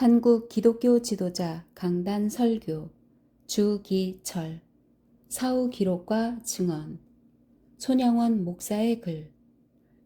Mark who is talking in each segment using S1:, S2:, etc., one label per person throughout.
S1: 한국 기독교 지도자 강단 설교 주기철 사후 기록과 증언 손양원 목사의 글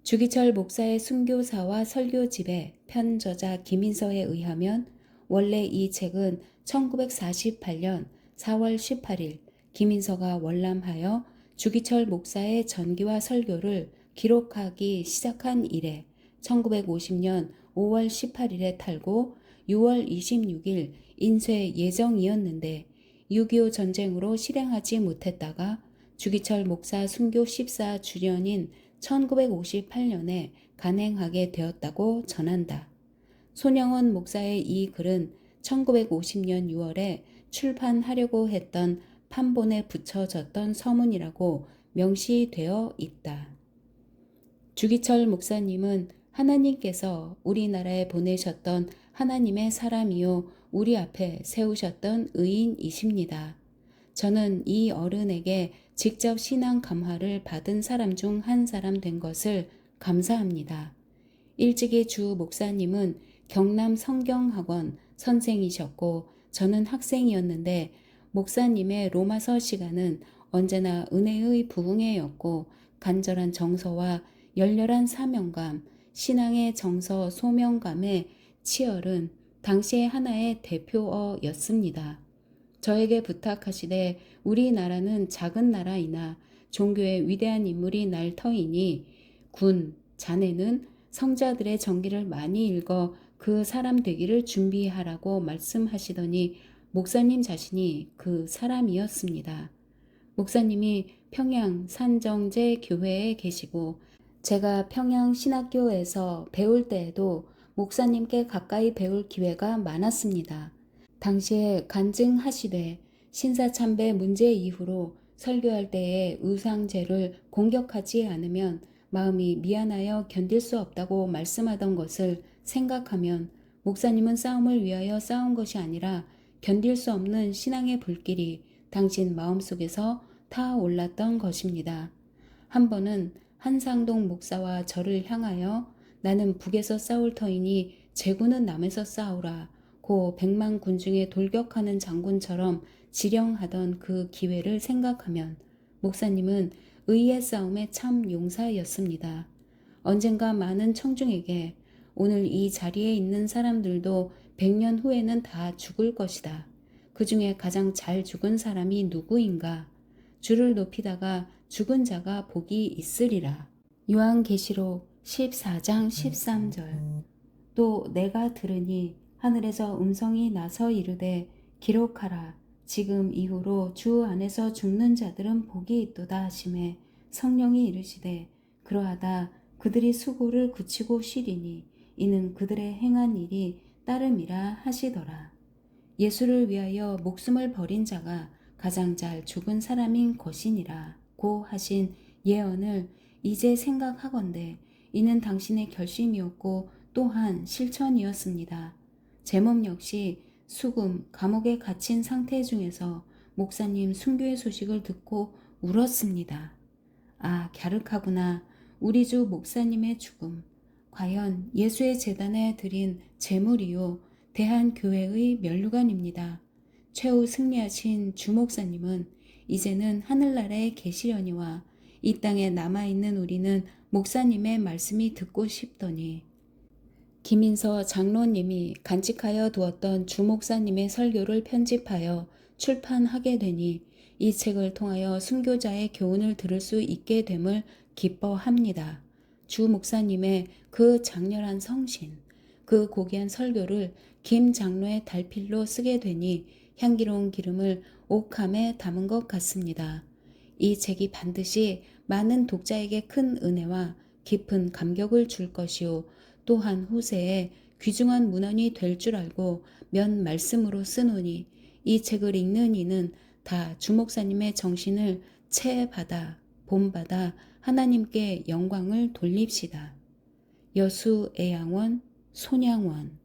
S1: 주기철 목사의 순교사와 설교집의 편저자 김인서에 의하면 원래 이 책은 1948년 4월 18일 김인서가 월남하여 주기철 목사의 전기와 설교를 기록하기 시작한 이래 1950년 5월 18일에 탈고 6월 26일 인쇄 예정이었는데 6.25 전쟁으로 실행하지 못했다가 주기철 목사 순교 14주년인 1958년에 간행하게 되었다고 전한다. 손영원 목사의 이 글은 1950년 6월에 출판하려고 했던 판본에 붙여졌던 서문이라고 명시되어 있다. 주기철 목사님은 하나님께서 우리나라에 보내셨던 하나님의 사람이요 우리 앞에 세우셨던 의인이십니다. 저는 이 어른에게 직접 신앙 감화를 받은 사람 중 한 사람 된 것을 감사합니다. 일찍이 주 목사님은 경남 성경학원 선생이셨고 저는 학생이었는데 목사님의 로마서 시간은 언제나 은혜의 부흥회였고 간절한 정서와 열렬한 사명감, 신앙의 정서 소명감의 치열은 당시의 하나의 대표어였습니다. 저에게 부탁하시되 우리나라는 작은 나라이나 종교의 위대한 인물이 날 터이니 군, 자네는 성자들의 정기를 많이 읽어 그 사람 되기를 준비하라고 말씀하시더니 목사님 자신이 그 사람이었습니다. 목사님이 평양 산정제 교회에 계시고 제가 평양 신학교에서 배울 때에도 목사님께 가까이 배울 기회가 많았습니다. 당시에 간증하시되 신사참배 문제 이후로 설교할 때에 의상제를 공격하지 않으면 마음이 미안하여 견딜 수 없다고 말씀하던 것을 생각하면 목사님은 싸움을 위하여 싸운 것이 아니라 견딜 수 없는 신앙의 불길이 당신 마음속에서 타올랐던 것입니다. 한 번은 한상동 목사와 저를 향하여 나는 북에서 싸울 터이니 제군은 남에서 싸우라. 고 백만 군중에 돌격하는 장군처럼 지령하던 그 기회를 생각하면 목사님은 의의 싸움의 참 용사였습니다. 언젠가 많은 청중에게 오늘 이 자리에 있는 사람들도 백년 후에는 다 죽을 것이다. 그 중에 가장 잘 죽은 사람이 누구인가? 주를 높이다가 죽은 자가 복이 있으리라. 요한계시록 14장 13절. 또 내가 들으니 하늘에서 음성이 나서 이르되 기록하라. 지금 이후로 주 안에서 죽는 자들은 복이 있도다 하심에 성령이 이르시되 그러하다 그들이 수고를 굳히고 쉬리니 이는 그들의 행한 일이 따름이라 하시더라. 예수를 위하여 목숨을 버린 자가 가장 잘 죽은 사람인 것이니라 고 하신 예언을 이제 생각하건대 이는 당신의 결심이었고 또한 실천이었습니다. 제 몸 역시 수금, 감옥에 갇힌 상태 중에서 목사님 순교의 소식을 듣고 울었습니다. 아, 갸륵하구나. 우리 주 목사님의 죽음. 과연 예수의 재단에 드린 재물이요. 대한교회의 멸류관입니다. 최후 승리하신 주 목사님은 이제는 하늘나라에 계시려니와 이 땅에 남아있는 우리는 목사님의 말씀이 듣고 싶더니 김인서 장로님이 간직하여 두었던 주 목사님의 설교를 편집하여 출판하게 되니 이 책을 통하여 순교자의 교훈을 들을 수 있게 됨을 기뻐합니다. 주 목사님의 그 장렬한 성신, 그 고귀한 설교를 김 장로의 달필로 쓰게 되니 향기로운 기름을 옥함에 담은 것 같습니다. 이 책이 반드시 많은 독자에게 큰 은혜와 깊은 감격을 줄 것이요. 또한 후세에 귀중한 문헌이 될 줄 알고 면 말씀으로 쓰노니 이 책을 읽는 이는 다 주목사님의 정신을 채받아 본받아 하나님께 영광을 돌립시다. 여수 애양원 손양원